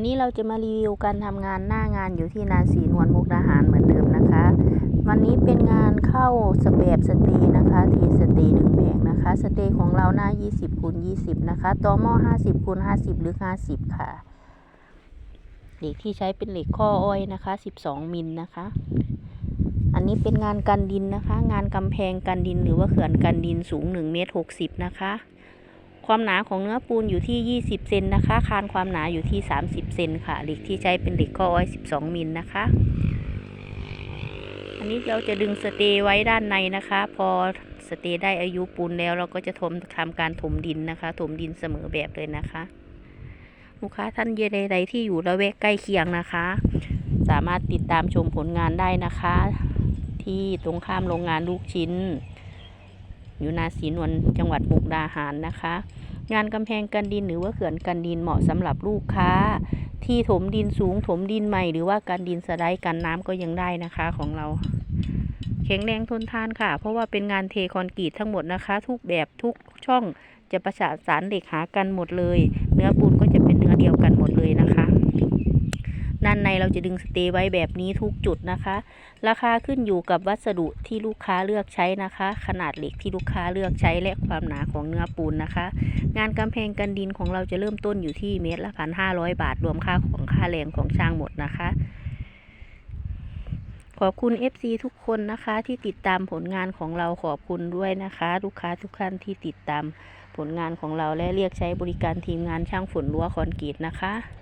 วันนี้เราจะมารีวิวการทำงานหน้างานอยู่ที่นาสีนวลมุกดาหารเหมือนเดิมนะคะ วันนี้เป็นงานเข้าสแบบสตย์นะคะเทสตย์ดึงแผงนะคะสเตย์ของเราหน้า 20คูณ20 นะคะต่อหม้อ50คูณ50 หรือ 50 ค่ะเหล็กที่ใช้เป็นเหล็กข้ออ้อยนะคะ 12 มิลนะคะ อันนี้เป็นงานกันดินนะคะ งานกำแพงกันดินหรือว่าเขื่อนกันดินสูง1เมตร60 นะคะ ความหนาของเนื้อปูนอยู่ที่ 20 เซนนะคะ คานความหนาอยู่ที่ 30 เซนค่ะ เหล็กที่ใช้เป็นเหล็กข้ออ้อย 12 มิลนะคะ อันนี้เราจะดึงสเตย์ไว้ด้านในนะคะ พอสเตย์ได้อายุปูนแล้วเราก็จะทมทำการถมดินนะคะ ถมดินเสมอแบบเลยนะคะ ลูกค้าท่านเยใดๆที่อยู่ละแวกใกล้เคียงนะคะ สามารถติดตามชมผลงานได้นะคะ ที่ตรงข้ามโรงงานลูกชิ้น อยู่นาสีนวลจังหวัดมุกดาหารนะคะ งานกำแพงกันดินหรือว่าเขื่อนกันดินเหมาะสำหรับลูกค้า ที่ถมดินสูงถมดินใหม่ หรือว่ากันดินสไลด์กันน้ำก็ยังได้นะคะของเราแข็งแรงทนทานค่ะ เพราะว่าเป็นงานเทคอนกรีตทั้งหมดนะคะ ทุกแบบทุกช่องจะประสานสารเหล็กหากันหมดเลย เนื้อปูนก็จะเป็นเนื้อเดียวกันหมดเลยนะคะ ด้านในเราจะดึงสเตย์ไว้แบบนี้ทุกจุดนะคะ ราคาขึ้นอยู่กับวัสดุที่ลูกค้าเลือกใช้นะคะ ขนาดเหล็กที่ลูกค้าเลือกใช้และความหนาของเนื้อปูนนะคะ งานกำแพงกันดินของเราจะเริ่มต้นอยู่ที่เมตรละพันห้าร้อยบาท รวมค่าของค่าแรงของช่างหมดนะคะขอบคุณ FC ทุกคนนะคะที่ติดตามผลงานของเราขอบคุณด้วยนะคะลูกค้าทุกท่านที่ติดตามผลงานของเราและเรียกใช้บริการทีมงานช่างฝนรั้วคอนกรีตนะคะ